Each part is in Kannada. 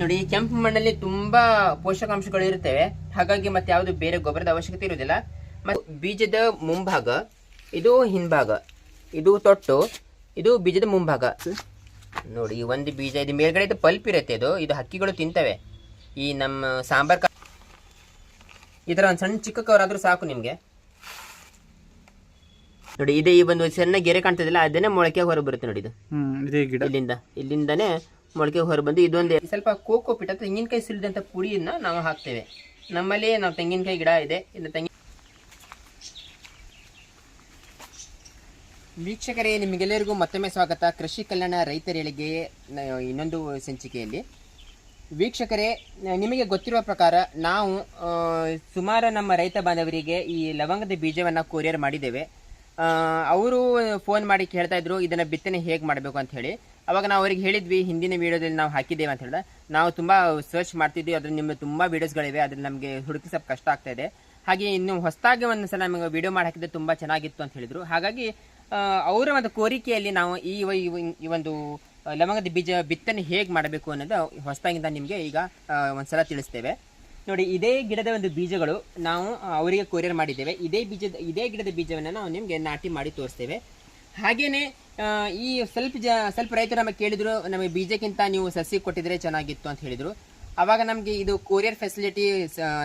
ನೋಡಿ ಈ ಕೆಂಪು ಮಣ್ಣಲ್ಲಿ ತುಂಬಾ ಪೋಷಕಾಂಶಗಳು ಇರುತ್ತವೆ. ಹಾಗಾಗಿ ಮತ್ತೆ ಯಾವುದು ಬೇರೆ ಗೊಬ್ಬರದ ಅವಶ್ಯಕತೆ ಇರುವುದಿಲ್ಲ. ಮತ್ತು ಬೀಜದ ಮುಂಭಾಗ ಇದು ಹಿಂಭಾಗ ಇದು ತೊಟ್ಟು ಇದು ಬೀಜದ ಮುಂಭಾಗ. ನೋಡಿ ಈ ಒಂದು ಬೀಜ ಇದು ಮೇಲ್ಗಡೆ ಇದು ಪಲ್ಪ್ ಇರುತ್ತೆ ಇದು. ಇದು ಹಕ್ಕಿಗಳು ತಿಂತವೆ. ಈ ನಮ್ಮ ಸಾಂಬಾರ್ ಕಾ- ಈ ಥರ ಒಂದು ಸಣ್ಣ ಚಿಕ್ಕ ಕವರ್ ಆದ್ರೂ ಸಾಕು ನಿಮಗೆ. ನೋಡಿ ಇದೇ ಈ ಒಂದು ಸಣ್ಣ ಗೆರೆ ಕಾಣ್ತದಿಲ್ಲ ಅದನ್ನೇ ಮೊಳಕೆ ಹೊರ ಬರುತ್ತೆ ನೋಡಿ ಇದು. ಇಲ್ಲಿಂದ ಇಲ್ಲಿಂದಾನೇ ಮೊಳಕೆ ಹೊರಬಂದು ಇದೊಂದು. ಸ್ವಲ್ಪ ಕೋಕೋ ಪಿಟ್ ಅಥವಾ ತೆಂಗಿನಕಾಯಿ ಸಿಡಿದಂತ ಪುಡಿಯನ್ನು ನಾವು ಹಾಕ್ತೇವೆ. ನಮ್ಮಲ್ಲಿ ನಾವು ತೆಂಗಿನಕಾಯಿ ಗಿಡ ಇದೆ. ಇನ್ನು ತೆಂಗಿನ ವೀಕ್ಷಕರೇ, ನಿಮಗೆಲ್ಲರಿಗೂ ಮತ್ತೊಮ್ಮೆ ಸ್ವಾಗತ. ಕೃಷಿ ಕಲ್ಯಾಣ ರೈತರಿಗೆ ಇನ್ನೊಂದು ಸಂಚಿಕೆಯಲ್ಲಿ. ವೀಕ್ಷಕರೇ ನಿಮಗೆ ಗೊತ್ತಿರುವ ಪ್ರಕಾರ ನಾವು ಸುಮಾರು ನಮ್ಮ ರೈತ ಬಾಂಧವರಿಗೆ ಈ ಲವಂಗದ ಬೀಜವನ್ನು ಕೊರಿಯರ್ ಮಾಡಿದ್ದೇವೆ. ಅವರು ಫೋನ್ ಮಾಡಿ ಕೇಳ್ತಾ ಇದ್ರು, ಇದನ್ನು ಬಿತ್ತನೆ ಹೇಗೆ ಮಾಡಬೇಕು ಅಂತ ಹೇಳಿ. ಅವಾಗ ನಾವು ಅವ್ರಿಗೆ ಹೇಳಿದ್ವಿ ಹಿಂದಿನ ವಿಡಿಯೋದಲ್ಲಿ ನಾವು ಹಾಕಿದ್ದೇವೆ ಅಂತ ಹೇಳಿದ್ರೆ ನಾವು ತುಂಬ ಸರ್ಚ್ ಮಾಡ್ತಿದ್ವಿ ಅದ್ರ ನಿಮ್ಮ ತುಂಬ ವೀಡಿಯೋಸ್ಗಳಿವೆ ಅದ್ರಲ್ಲಿ ನಮಗೆ ಹುಡುಕಿ ಸ್ವಲ್ಪ ಕಷ್ಟ ಆಗ್ತಾ ಇದೆ. ಹಾಗೆ ಇನ್ನು ಹೊಸದಾಗಿ ಒಂದು ಸಲ ನಮಗೆ ವಿಡಿಯೋ ಮಾಡಿ ಹಾಕಿದ್ರೆ ತುಂಬ ಚೆನ್ನಾಗಿತ್ತು ಅಂತ ಹೇಳಿದರು. ಹಾಗಾಗಿ ಅವರ ಒಂದು ಕೋರಿಕೆಯಲ್ಲಿ ನಾವು ಈ ಈ ಒಂದು ಲವಂಗದ ಬೀಜ ಬಿತ್ತನೆ ಹೇಗೆ ಮಾಡಬೇಕು ಅನ್ನೋದು ಹೊಸದಾಗಿಂದ ನಿಮಗೆ ಈಗ ಒಂದು ಸಲ ತಿಳಿಸ್ತೇವೆ. ನೋಡಿ ಇದೇ ಗಿಡದ ಒಂದು ಬೀಜಗಳು ನಾವು ಅವರಿಗೆ ಕೊರಿಯರ್ ಮಾಡಿದ್ದೇವೆ. ಇದೇ ಬೀಜದ ಇದೇ ಗಿಡದ ಬೀಜವನ್ನು ನಾವು ನಿಮಗೆ ನಾಟಿ ಮಾಡಿ ತೋರಿಸ್ತೇವೆ. ಹಾಗೇನೆ ಆ, ಈ ಸ್ವಲ್ಪ ಜ, ಸ್ವಲ್ಪ ರೈತರು ನಮಗೆ ಕೇಳಿದ್ರು, ನಮಗೆ ಬೀಜಕ್ಕಿಂತ ನೀವು ಸಸಿ ಕೊಟ್ಟಿದ್ರೆ ಚೆನ್ನಾಗಿತ್ತು ಅಂತ ಹೇಳಿದರು. ಅವಾಗ ನಮಗೆ ಇದು ಕೊರಿಯರ್ ಫೆಸಿಲಿಟಿ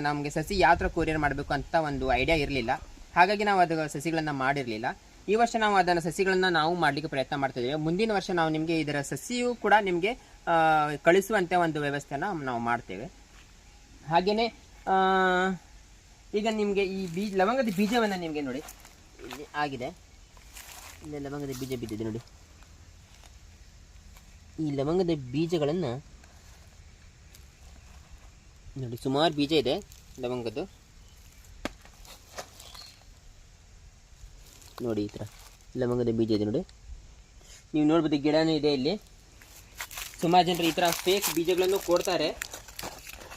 ನಮಗೆ ಸಸಿ ಯಾವ ಥರ ಕೊರಿಯರ್ ಮಾಡಬೇಕು ಅಂತ ಒಂದು ಐಡಿಯಾ ಇರಲಿಲ್ಲ. ಹಾಗಾಗಿ ನಾವು ಅದು ಸಸಿಗಳನ್ನು ಮಾಡಿರಲಿಲ್ಲ. ಈ ವರ್ಷ ನಾವು ಅದನ್ನು ಸಸಿಗಳನ್ನು ನಾವು ಮಾಡಲಿಕ್ಕೆ ಪ್ರಯತ್ನ ಮಾಡ್ತಿದ್ದೇವೆ. ಮುಂದಿನ ವರ್ಷ ನಾವು ನಿಮಗೆ ಇದರ ಸಸಿಯೂ ಕೂಡ ನಿಮಗೆ ಕಳಿಸುವಂತೆ ಒಂದು ವ್ಯವಸ್ಥೆನ ನಾವು ಮಾಡ್ತೇವೆ. ಹಾಗೆಯೇ ಈಗ ನಿಮಗೆ ಈ ಬೀಜ, ಲವಂಗದ ಬೀಜವನ್ನು ನಿಮಗೆ ನೋಡಿ, ಆಗಿದೆ. ಇಲ್ಲಿ, ಲವಂಗದ ಬೀಜ ಬಿದ್ದಿದೆ ನೋಡಿ. ಈ ಲವಂಗದ ಬೀಜಗಳನ್ನು ನೋಡಿ, ಸುಮಾರು ಬೀಜ ಇದೆ ಲವಂಗದ್ದು. ನೋಡಿ, ಈ ಥರ ಲವಂಗದ ಬೀಜ ಇದೆ ನೋಡಿ. ನೀವು ನೋಡ್ಬೋದು ಗಿಡನೂ ಇದೆ ಇಲ್ಲಿ. ಸುಮಾರು ಜನರು ಈ ಥರ ಫೇಕ್ ಬೀಜಗಳನ್ನು ಕೊಡ್ತಾರೆ.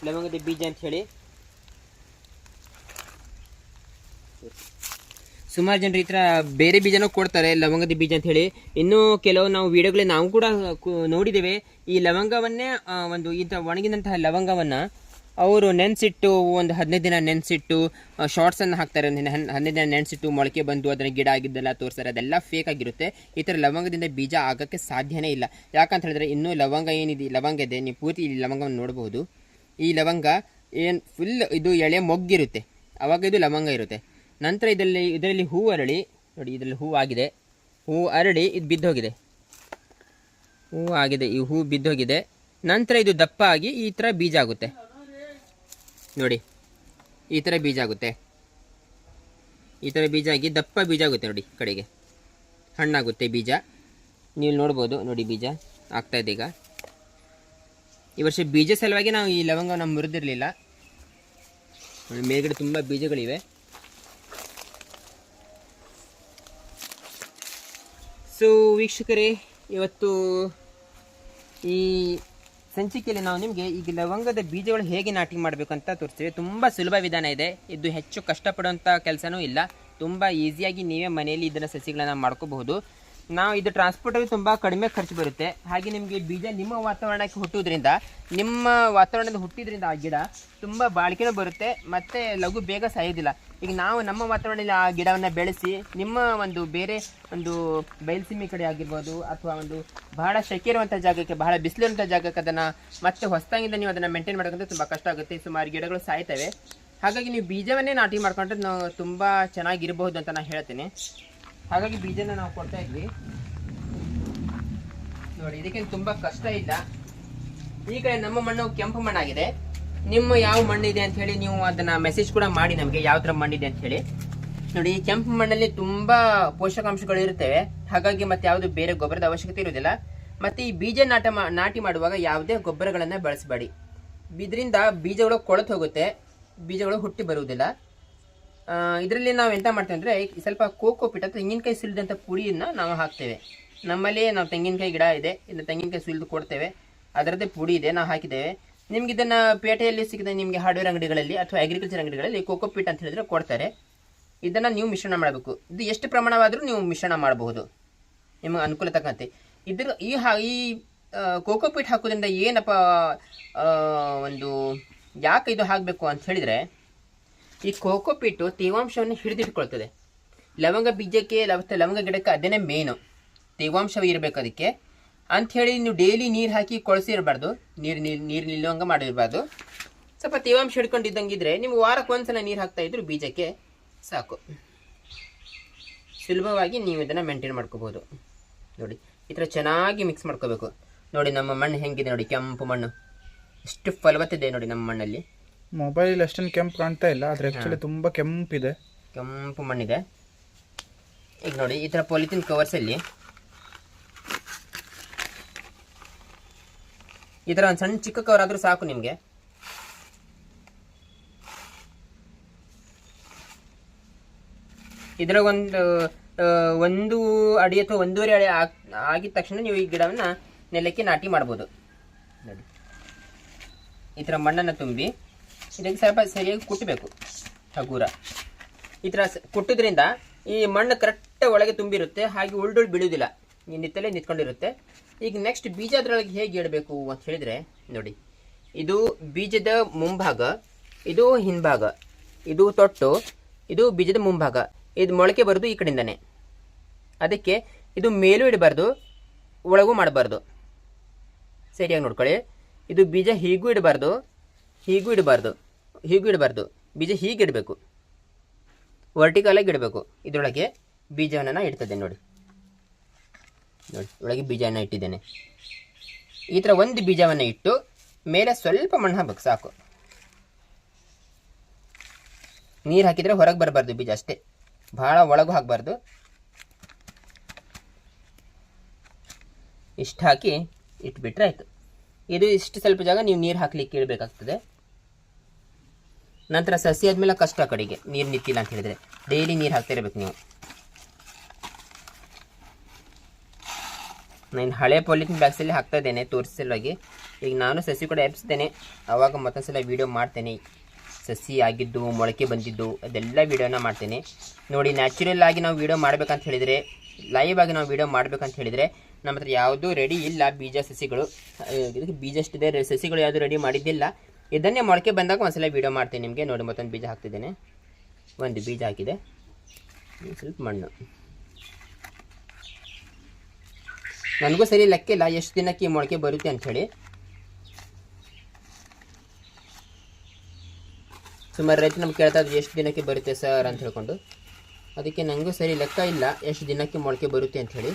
ಲವಂಗದ ಬೀಜ ಅಂತ ಹೇಳಿ. ಸುಮಾರು ಜನರು ಈ ಥರ ಬೇರೆ ಬೀಜನೂ ಕೊಡ್ತಾರೆ, ಲವಂಗದ ಬೀಜ ಅಂತ ಹೇಳಿ. ಇನ್ನೂ ಕೆಲವು ನಾವು ವಿಡಿಯೋಗಳಲ್ಲಿ ನಾವು ಕೂಡ ನೋಡಿದ್ದೇವೆ. ಈ ಲವಂಗವನ್ನೇ ಒಂದು ಇಂಥ ಒಣಗಿದಂತಹ ಲವಂಗವನ್ನು ಅವರು ನೆನೆಸಿಟ್ಟು, ಒಂದು ಹದಿನೈದು ದಿನ ನೆನೆಸಿಟ್ಟು ಶಾರ್ಟ್ಸನ್ನು ಹಾಕ್ತಾರೆ. ಹದಿನೈದು ದಿನ ನೆನೆಸಿಟ್ಟು ಮೊಳಕೆ ಬಂದು ಅದನ್ನು ಗಿಡ ಆಗಿದ್ದೆಲ್ಲ ತೋರಿಸ್ತಾರೆ. ಅದೆಲ್ಲ ಫೇಕ್ ಆಗಿರುತ್ತೆ. ಈ ಥರ ಲವಂಗದಿಂದ ಬೀಜ ಆಗೋಕ್ಕೆ ಸಾಧ್ಯನೇ ಇಲ್ಲ. ಯಾಕಂತ ಹೇಳಿದ್ರೆ ಇನ್ನೂ ಲವಂಗ ಏನಿದೆ, ಲವಂಗ ಇದೆ. ನೀವು ಪೂರ್ತಿ ಈ ಲವಂಗವನ್ನು ನೋಡಬಹುದು. ಈ ಲವಂಗ ಏನು ಫುಲ್ ಇದು ಎಳೆ ಮೊಗ್ಗಿರುತ್ತೆ. ಅವಾಗ ಇದು ಲವಂಗ ಇರುತ್ತೆ. ನಂತರ ಇದರಲ್ಲಿ ಇದರಲ್ಲಿ ಹೂ ಅರಳಿ, ನೋಡಿ ಇದರಲ್ಲಿ ಹೂ ಆಗಿದೆ. ಹೂ ಅರಳಿ, ಇದು ಬಿದ್ದೋಗಿದೆ. ಹೂ ಆಗಿದೆ, ಈ ಹೂ ಬಿದ್ದೋಗಿದೆ. ನಂತರ ಇದು ದಪ್ಪ ಆಗಿ ಈ ಥರ ಬೀಜ ಆಗುತ್ತೆ. ನೋಡಿ, ಈ ಥರ ಬೀಜ ಆಗುತ್ತೆ. ಈ ಥರ ಬೀಜ ಆಗಿ ದಪ್ಪ ಬೀಜ ಆಗುತ್ತೆ ನೋಡಿ ಕಡೆಗೆ. ಹಣ್ಣಾಗುತ್ತೆ ಬೀಜ. ನೀವು ನೋಡ್ಬೋದು, ನೋಡಿ ಬೀಜ ಆಗ್ತಾಯಿದೆ ಈಗ. ಈ ವರ್ಷ ಬೀಜ ಸಲುವಾಗಿ ನಾವು ಈ ಲವಂಗವನ್ನು ಮುರಿದಿರಲಿಲ್ಲ. ಮೇಲ್ಗಡೆ ತುಂಬ ಬೀಜಗಳಿವೆ. ಸೊ, ವೀಕ್ಷಕರೇ, ಇವತ್ತು ಈ ಸಂಚಿಕೆಯಲ್ಲಿ ನಾವು ನಿಮಗೆ ಈಗ ಲವಂಗದ ಬೀಜಗಳು ಹೇಗೆ ನಾಟಿ ಮಾಡಬೇಕು ಅಂತ ತೋರಿಸ್ತೀವಿ. ತುಂಬ ಸುಲಭ ವಿಧಾನ ಇದೆ. ಇದು ಹೆಚ್ಚು ಕಷ್ಟಪಡುವಂಥ ಕೆಲಸನೂ ಇಲ್ಲ. ತುಂಬ ಈಸಿಯಾಗಿ ನೀವೇ ಮನೆಯಲ್ಲಿ ಇದನ್ನು ಸಸಿಗಳನ್ನು ಮಾಡ್ಕೋಬಹುದು. ನಾವು ಇದು ಟ್ರಾನ್ಸ್ಪೋರ್ಟಲ್ಲಿ ತುಂಬ ಕಡಿಮೆ ಖರ್ಚು ಬರುತ್ತೆ. ಹಾಗೆ ನಿಮಗೆ ಬೀಜ ನಿಮ್ಮ ವಾತಾವರಣಕ್ಕೆ ಹುಟ್ಟುವುದರಿಂದ, ನಿಮ್ಮ ವಾತಾವರಣದಲ್ಲಿ ಹುಟ್ಟಿದ್ರಿಂದ ಆ ಗಿಡ ತುಂಬ ಬಾಳಿಕೆನೂ ಬರುತ್ತೆ. ಮತ್ತು ಲಘು ಬೇಗ ಸಾಯೋದಿಲ್ಲ ಈಗ ನಾವು ನಮ್ಮ ವಾತಾವರಣದಲ್ಲಿ ಆ ಗಿಡವನ್ನು ಬೆಳೆಸಿ, ನಿಮ್ಮ ಒಂದು ಬೇರೆ ಒಂದು ಬಯಲುಸೀಮೆ ಕಡೆ ಆಗಿರ್ಬೋದು ಅಥವಾ ಒಂದು ಬಹಳ ಶೆಕೆ ಇರುವಂಥ ಜಾಗಕ್ಕೆ, ಬಹಳ ಬಿಸಿಲಿರುವಂಥ ಜಾಗಕ್ಕೆ ಅದನ್ನು ಮತ್ತೆ ಹೊಸದಾಗಿಂದ ನೀವು ಅದನ್ನು ಮೇಂಟೈನ್ ಮಾಡೋಕ್ಕಂತ ತುಂಬ ಕಷ್ಟ ಆಗುತ್ತೆ. ಸುಮಾರು ಗಿಡಗಳು ಸಾಯ್ತವೆ. ಹಾಗಾಗಿ ನೀವು ಬೀಜವನ್ನೇ ನಾಟಿ ಮಾಡ್ಕೊಂಡ್ರೆ ನಾವು ತುಂಬ ಚೆನ್ನಾಗಿರಬಹುದು ಅಂತ ನಾನು ಹೇಳ್ತೀನಿ. ಹಾಗಾಗಿ ಬೀಜನ ನಾವು ಕೊಡ್ತಾ ಇದ್ವಿ. ನೋಡಿ, ಇದಕ್ಕೆ ತುಂಬ ಕಷ್ಟ ಇಲ್ಲ. ಈ ಕಡೆ ನಮ್ಮ ಮಣ್ಣು ಕೆಂಪು ಮಣ್ಣಾಗಿದೆ. ನಿಮ್ಮ ಯಾವ ಮಣ್ಣಿದೆ ಅಂತ ಹೇಳಿ ನೀವು ಅದನ್ನ ಮೆಸೇಜ್ ಕೂಡ ಮಾಡಿ ನಮಗೆ ಯಾವ ತರ ಮಣ್ಣಿದೆ ಅಂತ ಹೇಳಿ. ನೋಡಿ ಕೆಂಪು ಮಣ್ಣಲ್ಲಿ ತುಂಬಾ ಪೋಷಕಾಂಶಗಳು ಇರುತ್ತವೆ. ಹಾಗಾಗಿ ಮತ್ತೆ ಯಾವುದು ಬೇರೆ ಗೊಬ್ಬರದ ಅವಶ್ಯಕತೆ ಇರುವುದಿಲ್ಲ. ಮತ್ತೆ ಈ ಬೀಜ ನಾಟ ನಾಟಿ ಮಾಡುವಾಗ ಯಾವುದೇ ಗೊಬ್ಬರಗಳನ್ನ ಬಳಸಬೇಡಿ. ಇದರಿಂದ ಬೀಜಗಳು ಕೊಳತು ಹೋಗುತ್ತೆ. ಬೀಜಗಳು ಹುಟ್ಟಿ ಬರುವುದಿಲ್ಲ. ಇದರಲ್ಲಿ ನಾವು ಎಂತ ಮಾಡ್ತೇವೆ ಅಂದ್ರೆ ಸ್ವಲ್ಪ ಕೋಕೋ ಪಿಟ್ ಅಥವಾ ತೆಂಗಿನಕಾಯಿ ಸುಲಿದಂಥ ಪುಡಿಯನ್ನ ನಾವು ಹಾಕ್ತೇವೆ. ನಮ್ಮಲ್ಲಿ ನಾವು ತೆಂಗಿನಕಾಯಿ ಗಿಡ ಇದೆ. ಇನ್ನು ತೆಂಗಿನಕಾಯಿ ಸುಲಿದು ಕೊಡ್ತೇವೆ. ಅದರದ್ದೇ ಪುಡಿ ಇದೆ. ನಾವು ಹಾಕಿದ್ದೇವೆ. ನಿಮ್ಗೆ ಇದನ್ನ ಪೇಟೆಯಲ್ಲಿ ಸಿಗದ ನಿಮಗೆ ಹಾರ್ಡ್ವೇರ್ ಅಂಗಡಿಗಳಲ್ಲಿ ಅಥವಾ ಅಗ್ರಿಕಲ್ಚರ್ ಅಂಗಡಿಗಳಲ್ಲಿ ಕೋಕೋ ಪಿಟ್ ಅಂತ ಹೇಳಿದ್ರೆ ಕೊಡ್ತಾರೆ. ಇದನ್ನ ನೀವು ಮಿಶ್ರಣ ಮಾಡಬೇಕು. ಇದು ಎಷ್ಟು ಪ್ರಮಾಣವಾದರೂ ನೀವು ಮಿಶ್ರಣ ಮಾಡಬಹುದು. ನಿಮಗೆ ಅನುಕೂಲ ತಕ್ಕಂತೆ. ಇದ್ರ ಈ ಹಾ- ಈ ಹಾಕೋದ್ರಿಂದ ಏನಪ್ಪ ಒಂದು ಯಾಕೆ ಇದು ಹಾಕಬೇಕು ಅಂತ ಹೇಳಿದರೆ ಈ ಕೋಕೋಪೀಟು ತೇವಾಂಶವನ್ನು ಹಿಡಿದಿಟ್ಕೊಳ್ತದೆ ಲವಂಗ ಬೀಜಕ್ಕೆ ಲವ- ಲವಂಗ ಗಿಡಕ್ಕೆ ಅದೇನೇ ಮೇನು ತೇವಾಂಶ ಇರಬೇಕು ಅದಕ್ಕೆ. ಅಂಥೇಳಿ ನೀವು ಡೈಲಿ ನೀರು ಹಾಕಿ ಕೊಳಸಿರಬಾರ್ದು ನೀರು ನೀರು ನೀರು ನಿಲ್ಲುವಂಗೆ ಮಾಡಿರಬಾರ್ದು. ಸ್ವಲ್ಪ ತೇವಾಂಶ ಹಿಡ್ಕೊಂಡಿದ್ದಂಗಿದ್ರೆ ನೀವು ವಾರಕ್ಕೆ ಒಂದ್ಸಲ ನೀರು ಹಾಕ್ತಾ ಇದ್ರು ಬೀಜಕ್ಕೆ ಸಾಕು. ಸುಲಭವಾಗಿ ನೀವು ಇದನ್ನು ಮೇಂಟೈನ್ ಮಾಡ್ಕೋಬೋದು ನೋಡಿ ಈ ಥರ ಚೆನ್ನಾಗಿ ಮಿಕ್ಸ್ ಮಾಡ್ಕೋಬೇಕು. ನೋಡಿ ನಮ್ಮ ಮಣ್ಣು ಹೆಂಗಿದೆ ನೋಡಿ ಕೆಂಪು ಮಣ್ಣು. ಎಷ್ಟು ಫಲವತ್ತಿದೆ ನೋಡಿ ನಮ್ಮ ಮಣ್ಣಲ್ಲಿ. ಮೊಬೈಲ್ ಅಷ್ಟೊಂದು ಕೆಂಪು ಕಾಣ್ತಾ ಇಲ್ಲ ಆದರೆ ಆ್ಯಕ್ಚುಲಿ ತುಂಬ ಕೆಂಪಿದೆ. ಕೆಂಪು ಮಣ್ಣಿದೆ. ಈಗ ನೋಡಿ ಈ ಥರ ಪಾಲಿಥಿನ್ ಕವರ್ಸಲ್ಲಿ ಈ ಒಂದು ಸಣ್ಣ ಚಿಕ್ಕ ಕವರ್ ಆದರೂ ಸಾಕು ನಿಮಗೆ. ಇದ್ರಾಗೊಂದು ಒಂದು ಅಡಿ ಅಥವಾ ಒಂದೂವರೆ ಅಡಿ ಆಗ್- ಆಗಿದ ತಕ್ಷಣ ನೀವು ಈ ಗಿಡವನ್ನು ನೆಲಕ್ಕೆ ನಾಟಿ ಮಾಡ್ಬೋದು. ನೋಡಿ. ಈ ಥರ ಮಣ್ಣನ್ನು ತುಂಬಿ, ಇದಕ್ಕೆ ಸ್ವಲ್ಪ ಸರಿಯಾಗಿ ಕುಟ್ಟಬೇಕು ಹಗೂರ. ಈ ಥರ ಕುಟ್ಟಿದ್ರಿಂದ ಈ ಮಣ್ಣು ಕರೆಕ್ಟ್ ಒಳಗೆ ತುಂಬಿರುತ್ತೆ, ಹಾಗೆ ಉಳ್ಡುಳ್ ಬೀಳುವುದಿಲ್ಲ ನಿತ್ತಲೇ ನಿಂತ್ಕೊಂಡಿರುತ್ತೆ. ಈಗ ನೆಕ್ಸ್ಟ್ ಬೀಜ ಅದರೊಳಗೆ ಹೇಗೆ ಇಡಬೇಕು ಅಂತ ಹೇಳಿದರೆ, ನೋಡಿ. ಇದು ಬೀಜದ ಮುಂಭಾಗ, ಇದು ಹಿಂಭಾಗ, ಇದು ತೊಟ್ಟು, ಇದು ಬೀಜದ ಮುಂಭಾಗ. ಇದು ಮೊಳಕೆ ಬರೋದು ಈ ಕಡೆಯಿಂದನೇ. ಅದಕ್ಕೆ ಇದು ಮೇಲೂ ಇಡಬಾರ್ದು, ಒಳಗೂ ಮಾಡಬಾರ್ದು. ಸರಿಯಾಗಿ ನೋಡ್ಕೊಳ್ಳಿ. ಇದು ಬೀಜ ಹೀಗೂ ಇಡಬಾರ್ದು ಹೀಗೂ ಇಡಬಾರ್ದು ಹೀಗೂ ಇಡಬಾರ್ದು. ಬೀಜ ಹೀಗೆ ಇಡಬೇಕು. ವರ್ಟಿಕಲಾಗಿ ಇಡಬೇಕು. ಇದರೊಳಗೆ ಬೀಜವನ್ನು ನಾನು ಇಡ್ತದೆ ನೋಡಿ. ನೋಡಿ, ಒಳಗೆ ಬೀಜವನ್ನು ಇಟ್ಟಿದ್ದೇನೆ. ಈ ಥರ ಒಂದು ಬೀಜವನ್ನು ಇಟ್ಟು ಮೇಲೆ ಸ್ವಲ್ಪ ಮಣ್ಣು ಹಾಕ್ಬೇಕು, ಸಾಕು. ನೀರು ಹಾಕಿದರೆ ಹೊರಗೆ ಬರಬಾರ್ದು ಬೀಜ ಅಷ್ಟೇ. ಭಾಳ ಒಳಗೂ ಹಾಕಬಾರ್ದು. ಇಷ್ಟು ಹಾಕಿ ಇಟ್ಬಿಟ್ರೆ ಆಯಿತು. ಇದು ಇಷ್ಟು ಸ್ವಲ್ಪ ಜಾಗ ನೀವು ನೀರು ಹಾಕ್ಲಿಕ್ಕೆ ಇಡಬೇಕಾಗ್ತದೆ ನಂತರ ಸಸಿ ಆದಮೇಲೆ ಕಷ್ಟ ಕಡೆಗೆ ನೀರು ನಿಂತಿಲ್ಲ ಅಂತ ಹೇಳಿದರೆ. ಡೈಲಿ ನೀರು ಹಾಕ್ತಾ ಇರಬೇಕು ನೀವು. ನಾನು ಹಳೆ ಪಾಲಿಥಿನ್ ಬ್ಯಾಗ್ಸಲ್ಲಿ ಹಾಕ್ತಾ ಇದ್ದೇನೆ, ತೋರಿಸಲಾಗಿ. ಈಗ ನಾನು ಸಸಿ ಕೂಡ ಎಬ್ಸ್ತೇನೆ ಆವಾಗ ಮತ್ತೊಂದ್ಸಲ ವೀಡಿಯೋ ಮಾಡ್ತೇನೆ. ಸಸಿ ಆಗಿದ್ದು, ಮೊಳಕೆ ಬಂದಿದ್ದು, ಅದೆಲ್ಲ ವೀಡಿಯೋನ ಮಾಡ್ತೇನೆ. ನೋಡಿ ನ್ಯಾಚುರಲ್ ಆಗಿ ನಾವು ವೀಡಿಯೋ ಮಾಡ್ಬೇಕಂತ ಹೇಳಿದರೆ ಲೈವ್ ಆಗಿ ನಾವು ವೀಡಿಯೋ ಮಾಡ್ಬೇಕಂತ ಹೇಳಿದರೆ, ನಮ್ಮ ಹತ್ರ ಯಾವುದೂ ರೆಡಿ ಇಲ್ಲ ಬೀಜ ಸಸಿಗಳು. ಇದಕ್ಕೆ ಬೀಜ ಅಷ್ಟಿದೆ ಸಸಿಗಳು ಯಾವುದು ರೆಡಿ ಮಾಡಿದ್ದಿಲ್ಲ. ಇದನ್ನೇ ಮೊಳಕೆ ಬಂದಾಗ ಒಂದ್ಸಲ ವೀಡಿಯೋ ಮಾಡ್ತೇನೆ ನಿಮಗೆ. ನೋಡಿ, ಮತ್ತೊಂದು ಬೀಜ ಹಾಕ್ತಿದ್ದೇನೆ. ಒಂದು ಬೀಜ ಹಾಕಿದೆ. ಸ್ವಲ್ಪ ಮಣ್ಣು. ನನಗೂ ಸರಿ ಲೆಕ್ಕಿಲ್ಲ. ಎಷ್ಟು ದಿನಕ್ಕೆ ಈ ಮೊಳಕೆ ಬರುತ್ತೆ ಅಂಥೇಳಿ. ಸುಮಾರು ರೈತ ನಮ್ಗೆ ಕೇಳ್ತಾ ಎಷ್ಟು ದಿನಕ್ಕೆ ಬರುತ್ತೆ ಸರ್? ಅಂತ ಹೇಳ್ಕೊಂಡು. ಅದಕ್ಕೆ ನನಗೂ ಸರಿ, ಲೆಕ್ಕ ಇಲ್ಲ. ಎಷ್ಟು ದಿನಕ್ಕೆ ಮೊಳಕೆ ಬರುತ್ತೆ ಅಂತ ಹೇಳಿ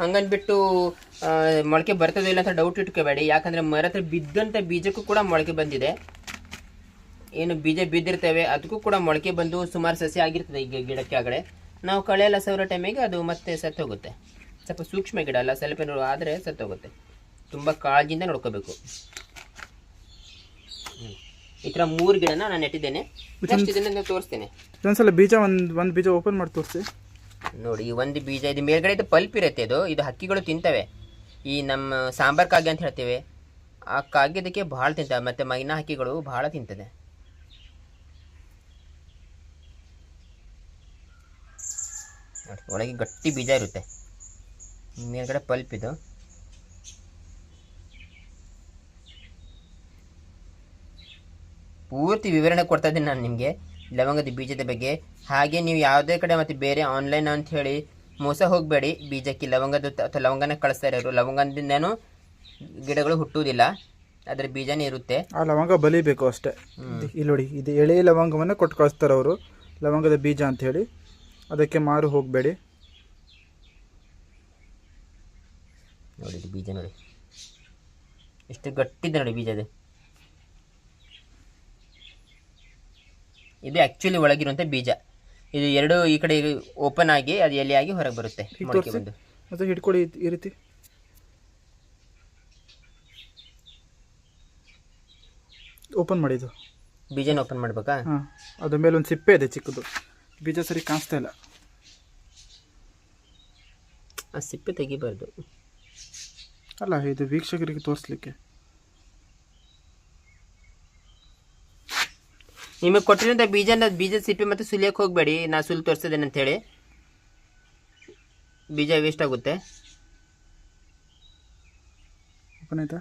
ಹಂಗನ್ಬಿಟ್ಟು ಮೊಳಕೆ ಬರ್ತದೋ ಇಲ್ಲ ಅಂತ ಡೌಟ್ ಇಟ್ಕೋಬೇಡಿ. ಯಾಕಂದ್ರೆ ಮರ ಹತ್ರ ಬಿದ್ದಂಥ ಬೀಜಕ್ಕೂ ಕೂಡ ಮೊಳಕೆ ಬಂದಿದೆ. ಏನು ಬೀಜ ಬಿದ್ದಿರ್ತೇವೆ ಅದಕ್ಕೂ ಕೂಡ ಮೊಳಕೆ ಬಂದು ಸುಮಾರು ಸಸಿ ಆಗಿರ್ತದೆ ಈಗ ಗಿಡಕ್ಕೆ ಆಗಡೆ. ನಾವು ಕಳೆ ಎಲ್ಲ ಸವರೋ ಟೈಮಿಗೆ ಅದು ಮತ್ತೆ ಸತ್ತೋಗುತ್ತೆ. ಸ್ವಲ್ಪ ಸೂಕ್ಷ್ಮ ಗಿಡ ಅಲ್ಲ ಸ್ವಲ್ಪ ಆದರೆ ಸತ್ತೋಗುತ್ತೆ. ತುಂಬ ಕಾಳಜಿಯಿಂದ ನೋಡ್ಕೋಬೇಕು. ಈ ಥರ ಮೂರು ಗಿಡನ ನಾನು ನೆಟ್ಟಿದ್ದೇನೆ. ಇದನ್ನ ತೋರಿಸ್ತೇನೆ. ಒಂದ್ಸಲ ಬೀಜ ಒಂದು ಒಂದು ಬೀಜ ಓಪನ್ ಮಾಡಿ ತೋರಿಸಿ ನೋಡಿ ಈ ಒಂದು ಬೀಜ ಇದು ಮೇಲ್ಗಡೆ ಇದು ಪಲ್ಪ್ ಇರುತ್ತೆ ಇದು. ಇದು ಹಕ್ಕಿಗಳು ತಿಂತವೆ. ಈ ನಮ್ಮ ಸಾಂಬಾರ್ ಕಾಗೆ ಅಂತ ಹೇಳ್ತೇವೆ. ಆ ಕಾಗ್ಯದಕ್ಕೆ ಭಾಳ ತಿಂತವೆ ಮತ್ತು ಮೈನಾ ಹಕ್ಕಿಗಳು ಭಾಳ ತಿಂತದೆ. ನೋಡಿ ಒಳಗೆ ಗಟ್ಟಿ ಬೀಜ ಇರುತ್ತೆ. ಮೇಲ್ಗಡೆ ಪಲ್ಪ್ ಇದು. ಪೂರ್ತಿ ವಿವರಣೆ ಕೊಡ್ತಾ ಇದ್ದೀನಿ ನಾನು ನಿಮಗೆ ಲವಂಗದ ಬೀಜದ ಬಗ್ಗೆ. ಹಾಗೆ ನೀವು ಯಾವುದೇ ಕಡೆ ಮತ್ತು ಬೇರೆ ಆನ್ಲೈನ್ ಅಂತ ಹೇಳಿ ಮೋಸ ಹೋಗಬೇಡಿ. ಬೀಜಕ್ಕೆ ಲವಂಗದ ಅಥವಾ ಲವಂಗನ ಕಳಿಸ್ತಾ ಇರೋರು. ಲವಂಗದಿಂದನೂ ಗಿಡಗಳು ಹುಟ್ಟುವುದಿಲ್ಲ. ಅದರ ಬೀಜನೇ ಇರುತ್ತೆ. ಆ ಲವಂಗ ಬಲಿಬೇಕು ಅಷ್ಟೇ. ಇಲ್ಲಿ ನೋಡಿ ಇದು ಎಳೆ ಲವಂಗವನ್ನು ಕೊಟ್ಟು ಕಳಿಸ್ತಾರೆ ಅವರು ಲವಂಗದ ಬೀಜ ಅಂತ ಹೇಳಿ. ಅದಕ್ಕೆ ಮಾರು ಹೋಗಬೇಡಿ. ನೋಡಿ ಇದು ಬೀಜ ನೋಡಿ. ಎಷ್ಟು ಗಟ್ಟಿದೆ ನೋಡಿ ಬೀಜ ಇದೆ. ಇದು ಆಕ್ಚುಲಿ ಒಳಗಿರುವಂಥ ಬೀಜ. ಇದು ಎರಡು ಈ ಕಡೆ ಓಪನ್ ಆಗಿ ಅದು ಎಲೆಯಾಗಿ ಹೊರಗೆ ಬರುತ್ತೆ. ಮೊಳಕೆ ಬಂದು. ಮತ್ತು ಹಿಡ್ಕೊಳ್ಳಿ ಈ- ರೀತಿ. ಓಪನ್ ಮಾಡಿದ್ದು ಬೀಜನ ಓಪನ್ ಮಾಡ್ಬೇಕಾ? ಅದ್ರ ಮೇಲೆ ಒಂದು ಸಿಪ್ಪೆ ಇದೆ ಚಿಕ್ಕದು. ಬೀಜ ಸರಿ ಕಾಣಿಸ್ತಾ ಇಲ್ಲ. ಆ ಸಿಪ್ಪೆ ತೆಗಿಬಾರ್ದು. ಅಲ್ಲ ಇದು ವೀಕ್ಷಕರಿಗೆ ತೋರಿಸ್ಲಿಕ್ಕೆ. ನಿಮಗೆ ಕೊಟ್ಟಿರೋಂಥ ಬೀಜನ ಬೀಜ ಸಿಪ್ಪೆ ಮತ್ತು ಸುಲಿಯಕ್ಕೆ ಹೋಗಬೇಡಿ ನಾ ಸುಲ್ ತೋರಿಸಿದ್ದೇನೆ ಅಂತೇಳಿ ಬೀಜ ವೇಸ್ಟ್ ಆಗುತ್ತೆ. ಓಪನ್ ಆಯ್ತಾ?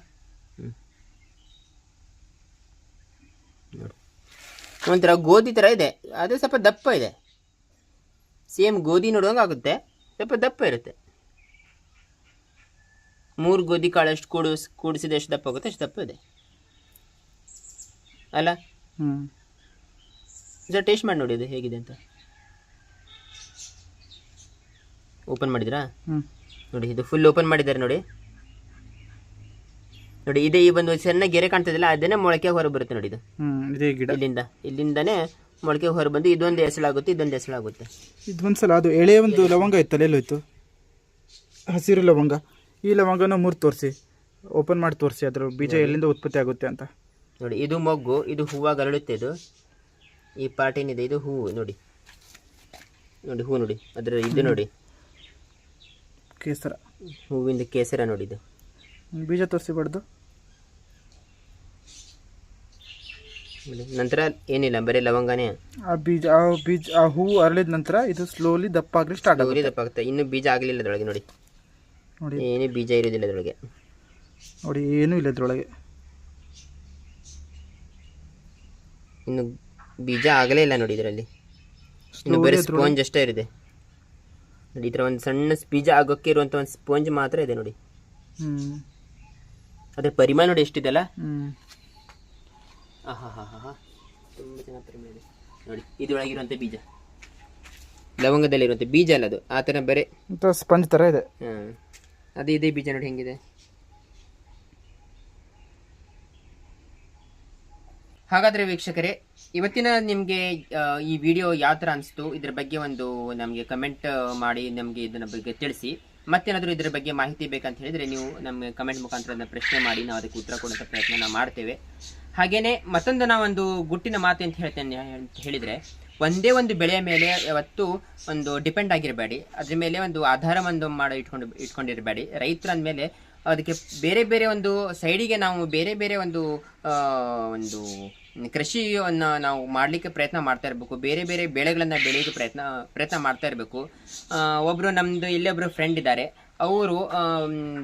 ಒಂಥರ ಗೋಧಿ ಥರ ಇದೆ. ಅದು ಸ್ವಲ್ಪ ದಪ್ಪ ಇದೆ. ಸೇಮ್ ಗೋಧಿ ನೋಡುವಂಗೆ ಆಗುತ್ತೆ. ಸ್ವಲ್ಪ ದಪ್ಪ ಇರುತ್ತೆ. ಮೂರು ಗೋಧಿ ಕಾಳಷ್ಟು ಕೂಡಿಸ್ ಕೂಡಿಸಿದ ಎಷ್ಟು ದಪ್ಪ ಆಗುತ್ತೆ ಅಷ್ಟು ದಪ್ಪ ಇದೆ. ಅಲ್ಲ? ಹ್ಞೂ ಸರ್ ಟೇಸ್ಟ್ ಮಾಡಿ ನೋಡಿ ಇದು ಹೇಗಿದೆ ಅಂತ. ಓಪನ್ ಮಾಡಿದ್ರಾ ಹ್ಞೂ ನೋಡಿ ಇದು ಫುಲ್ ಓಪನ್ ಮಾಡಿದ್ದಾರೆ ನೋಡಿ. ನೋಡಿ ಇದೆ ಈ ಒಂದು ಸಣ್ಣ ಗೆರೆ ಕಾಣ್ತದಿಲ್ಲ ಅದನ್ನೇ ಮೊಳಕೆ ಹೊರ ಬರುತ್ತೆ ನೋಡಿ ಇದು. ಹ್ಞೂ ಇದೇ ಗಿಡ. ಇಲ್ಲಿಂದ ಇಲ್ಲಿಂದನೇ ಮೊಳಕೆ ಹೊರ ಬಂದು ಇದೊಂದು ಹೆಸಳಾಗುತ್ತೆ ಇದೊಂದು ಹೆಸಳಾಗುತ್ತೆ ಇದು ಒಂದ್ಸಲ ಅದು ಎಳೆ ಒಂದು ಲವಂಗ ಇತ್ತಲ್ಲ ಎಲ್ಲೋಯ್ತು? ಹಸಿರು ಲವಂಗ. ಈ ಲವಂಗನ ಮೂರು ತೋರಿಸಿ. ಓಪನ್ ಮಾಡಿ ತೋರಿಸಿ ಅದ್ರ ಬೀಜ ಎಲ್ಲಿಂದ ಉತ್ಪತ್ತಿ ಆಗುತ್ತೆ ಅಂತ. ನೋಡಿ ಇದು ಮೊಗ್ಗು ಇದು ಹೂವಾಗ ಅರಳುತ್ತೆ ಇದು. ಈ ಪಾರ್ಟ್ ಏನಿದೆ ಇದು ಹೂವು ನೋಡಿ. ನೋಡಿ ಹೂ ನೋಡಿ ಅದರ ಇದು ನೋಡಿ. ಕೇಸರ. ಹೂವಿಂದ ಕೇಸರ ನೋಡಿ ಇದು. ಬೀಜ ತೋರಿಸಿಬಾರ್ದು ನೋಡಿ. ನಂತರ ಏನಿಲ್ಲ ಬರೀ ಲವಂಗನೇ. ಆ ಬೀಜ ಆ ಬೀಜ ಆ ಹೂವು ಅರಳಿದ ನಂತರ ಇದು ಸ್ಲೋಲಿ ದಪ್ಪ ಆಗಲಿ ಸ್ಟಾರ್ಟ್ ಆಗುತ್ತೆ. ದಪ್ಪ ಆಗುತ್ತೆ. ಇನ್ನು ಬೀಜ ಆಗಲಿಲ್ಲ ಅದರೊಳಗೆ ನೋಡಿ. ನೋಡಿ. ಏನೇ ಬೀಜ ಇರೋದಿಲ್ಲ ಅದರೊಳಗೆ. ನೋಡಿ ಏನೂ ಇಲ್ಲ ಅದರೊಳಗೆ. ಇನ್ನು ಬೀಜ ಆಗಲೇ ಇಲ್ಲ ನೋಡಿ ಇದರಲ್ಲಿ. ಇನ್ನು ಬರೀ ಸ್ಪೋಂಜ್ ಅಷ್ಟೇ ಇರಿದೆ ನೋಡಿ ಥರ ಒಂದು ಸಣ್ಣ ಬೀಜ ಆಗೋಕ್ಕೆ ಇರುವಂಥ ಒಂದು ಸ್ಪೋಂಜ್ ಮಾತ್ರ ಇದೆ ನೋಡಿ. ಅದ್ರ ಪರಿಮಾಣ ನೋಡಿ ಎಷ್ಟಿದೆಲ್ಲ ಹಾ ಹಾ ಹಾ ತುಂಬ ಚೆನ್ನಾಗಿ ನೋಡಿ ಇದ್ರೊಳಗಿರುವಂಥ ಬೀಜ. ಲವಂಗದಲ್ಲಿರುವಂಥ ಬೀಜ ಅಲ್ಲ ಅದು. ಆ ಥರ ಬರೀ. ಮತ್ತು ಸ್ಪಂಜ್ ತರ ಇದೆ. ಹಾಂ. ಅದೇ ಇದೇ ಬೀಜ ನೋಡಿ ಹೆಂಗಿದೆ. ಹಾಗಾದ್ರೆ ವೀಕ್ಷಕರೇ ಇವತ್ತಿನ ನಿಮಗೆ ಈ ವಿಡಿಯೋ ಯಾವ ತರ ಅನಿಸ್ತು? ಇದ್ರ ಬಗ್ಗೆ ಒಂದು ನಮಗೆ ಕಮೆಂಟ್ ಮಾಡಿ ನಮ್ಗೆ ಇದನ್ನ ಬಗ್ಗೆ ತಿಳಿಸಿ. ಮತ್ತೇನಾದರೂ ಇದ್ರ ಬಗ್ಗೆ ಮಾಹಿತಿ ಬೇಕಂತ ಹೇಳಿದ್ರೆ ನೀವು ನಮಗೆ ಕಮೆಂಟ್ ಮುಖಾಂತರ ಪ್ರಶ್ನೆ ಮಾಡಿ ನಾವು ಅದಕ್ಕೆ ಉತ್ತರ ಕೊಡುವಂಥ ಪ್ರಯತ್ನ ನಾವು ಮಾಡ್ತೇವೆ. ಹಾಗೇನೆ ಮತ್ತೊಂದು ನಾವೊಂದು ಗುಟ್ಟಿನ ಮಾತು ಅಂತ ಹೇಳ್ತೇನೆ ಅಂತ ಹೇಳಿದರೆ, ಒಂದೇ ಒಂದು ಬೆಳೆಯ ಮೇಲೆ ಯಾವತ್ತು ಒಂದು ಡಿಪೆಂಡ್ ಆಗಿರಬೇಡಿ. ಅದ್ರ ಮೇಲೆ ಒಂದು ಆಧಾರವನ್ನು ಮಾಡಿ ಇಟ್ಕೊಂಡು, ಇಟ್ಕೊಂಡಿರಬೇಡಿ. ರೈತರ ಅಂದಮೇಲೆ ಅದಕ್ಕೆ ಬೇರೆ ಬೇರೆ ಒಂದು ಸೈಡಿಗೆ ನಾವು ಬೇರೆ ಬೇರೆ ಒಂದು ಒಂದು ಕೃಷಿಯನ್ನು ನಾವು ಮಾಡಲಿಕ್ಕೆ ಪ್ರಯತ್ನ ಮಾಡ್ತಾ ಇರಬೇಕು. ಬೇರೆ ಬೇರೆ ಬೆಳೆಗಳನ್ನು ಬೆಳೆಯೋಕ್ಕೆ ಪ್ರಯತ್ನ ಪ್ರಯತ್ನ ಮಾಡ್ತಾ ಇರಬೇಕು. ಒಬ್ಬರು ನಮ್ಮದು ಇಲ್ಲೊಬ್ಬರು ಫ್ರೆಂಡ್ ಇದ್ದಾರೆ. ಅವರು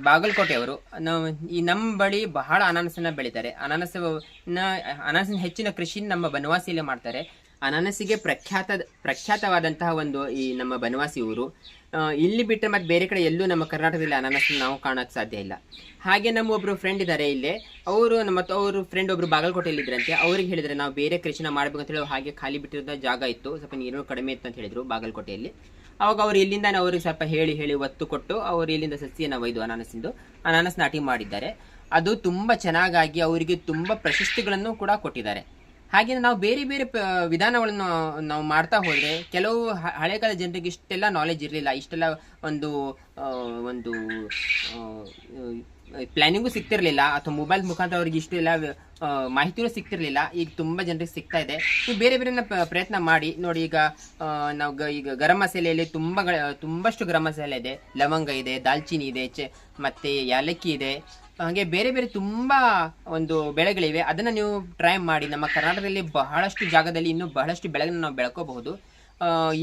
ಬಾಗಲಕೋಟೆಯವರು ನಾವು ಈ ನಮ್ಮ ಬಳಿ ಬಹಳ ಅನಾನಸನ್ನ ಬೆಳೀತಾರೆ. ಅನಾನಸನ ಅನಾನಸಿನ ಹೆಚ್ಚಿನ ಕೃಷಿ ನಮ್ಮ ಬನವಾಸಿಯಲ್ಲೇ ಮಾಡ್ತಾರೆ. ಅನಾನಸಿಗೆ ಪ್ರಖ್ಯಾತ, ಪ್ರಖ್ಯಾತವಾದಂತಹ ಒಂದು ಈ ನಮ್ಮ ಬನವಾಸಿ ಊರು. ಇಲ್ಲಿ ಬಿಟ್ಟರೆ ಮತ್ತು ಬೇರೆ ಕಡೆ ಎಲ್ಲೂ ನಮ್ಮ ಕರ್ನಾಟಕದಲ್ಲಿ ಅನಾನಸ್ ನಾವು ಕಾಣೋಕ್ಕೆ ಸಾಧ್ಯ ಇಲ್ಲ. ಹಾಗೆ ನಮ್ಮ ಒಬ್ಬರು ಫ್ರೆಂಡ್ ಇದ್ದಾರೆ ಇಲ್ಲೇ. ಅವರು ಮತ್ತು ಅವರು ಫ್ರೆಂಡ್ ಒಬ್ರು ಬಾಗಲಕೋಟೆಯಲ್ಲಿ ಇದ್ರಂತೆ ಅವ್ರಿಗೆ ಹೇಳಿದರೆ ನಾವು ಬೇರೆ ಕೃಷಿನ ಮಾಡಬೇಕು ಅಂತ ಹೇಳಿ ಹಾಗೆ ಖಾಲಿ ಬಿಟ್ಟಿರೋ ಜಾಗ ಇತ್ತು. ಸ್ವಲ್ಪ ನೀರು ಕಡಿಮೆ ಇತ್ತು ಅಂತ ಹೇಳಿದರು ಬಾಗಲಕೋಟೆಯಲ್ಲಿ. ಅವಾಗ ಅವ್ರು ಇಲ್ಲಿಂದ ಅವ್ರಿಗೆ ಸ್ವಲ್ಪ ಹೇಳಿ ಹೇಳಿ ಒತ್ತು ಕೊಟ್ಟು ಅವರು ಇಲ್ಲಿಂದ ಸಸಿಯನ್ನು ಒಯ್ದು ಅನಾನಸಿಂದು ಅನಾನಸ್ ನಾಟಿ ಮಾಡಿದ್ದಾರೆ. ಅದು ತುಂಬ ಚೆನ್ನಾಗಾಗಿ ಅವರಿಗೆ ತುಂಬ ಪ್ರಶಸ್ತಿಗಳನ್ನು ಕೂಡ ಕೊಟ್ಟಿದ್ದಾರೆ. ಹಾಗೆ ನಾವು ಬೇರೆ ಬೇರೆ ವಿಧಾನಗಳನ್ನು ನಾವು ಮಾಡ್ತಾ ಹೋದರೆ ಕೆಲವು ಹಳೆ ಹಳೆಕಾಲ ಜನರಿಗೆ ಇಷ್ಟೆಲ್ಲ ನಾಲೆಜ್ ಇರಲಿಲ್ಲ, ಇಷ್ಟೆಲ್ಲ ಒಂದು ಒಂದು ಪ್ಲಾನಿಂಗು ಸಿಗ್ತಿರ್ಲಿಲ್ಲ, ಅಥವಾ ಮೊಬೈಲ್ ಮುಖಾಂತರ ಅವ್ರಿಗೆ ಇಷ್ಟು ಎಲ್ಲ ಮಾಹಿತಿನೂ ಸಿಗ್ತಿರ್ಲಿಲ್ಲ. ಈಗ ತುಂಬ ಜನರಿಗೆ ಸಿಗ್ತಾ ಇದೆ. ನೀವು ಬೇರೆ ಬೇರೆ ಪ್ರಯತ್ನ ಮಾಡಿ. ನೋಡಿ ಈಗ ನಾವು ಈಗ ಗರಂ ಮಸಾಲೆಯಲ್ಲಿ ತುಂಬ ತುಂಬಷ್ಟು ಗರಂ ಮಸಾಲೆ ಇದೆ. ಲವಂಗ ಇದೆ ದಾಲ್ಚಿನ್ನಿ ಇದೆ, ಚೆ, ಮತ್ತು ಯಾಲಕ್ಕಿ ಇದೆ. ಹಾಗೆ ಬೇರೆ ಬೇರೆ ತುಂಬ ಒಂದು ಬೆಳೆಗಳಿವೆ. ಅದನ್ನು ನೀವು ಟ್ರೈ ಮಾಡಿ. ನಮ್ಮ ಕರ್ನಾಟಕದಲ್ಲಿ ಬಹಳಷ್ಟು ಜಾಗದಲ್ಲಿ ಇನ್ನೂ ಬಹಳಷ್ಟು ಬೆಳೆಗಳನ್ನು ನಾವು ಬೆಳ್ಕೋಬಹುದು.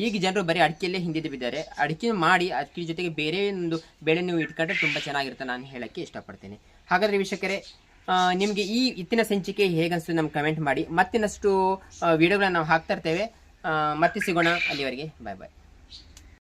ಈಗ ಜನರು ಬರೀ ಅಡಿಕೆಯಲ್ಲೇ ಹಿಂದಿದ್ದು ಬಿದ್ದಾರೆ. ಅಡಿಕೆ ಮಾಡಿ ಅಡಿಕೆ ಜೊತೆಗೆ ಬೇರೆ ಒಂದು ಬೆಳೆ ನೀವು ಇಟ್ಕೊಂಡ್ರೆ ತುಂಬ ಚೆನ್ನಾಗಿರುತ್ತೆ ನಾನು ಹೇಳೋಕ್ಕೆ ಇಷ್ಟಪಡ್ತೇನೆ. ಹಾಗಾದರೆ ವೀಕ್ಷಕರೇ ನಿಮಗೆ ಈ ಇತ್ತಿನ ಸಂಚಿಕೆ ಹೇಗನ್ನಿಸ್ತು ನಮ್ಗೆ ಕಮೆಂಟ್ ಮಾಡಿ. ಮತ್ತಿನಷ್ಟು ವಿಡಿಯೋಗಳನ್ನ ನಾವು ಹಾಕ್ತಾ ಇರ್ತೇವೆ. ಮತ್ತೆ ಸಿಗೋಣ ಅಲ್ಲಿವರೆಗೆ. ಬಾಯ್ ಬಾಯ್.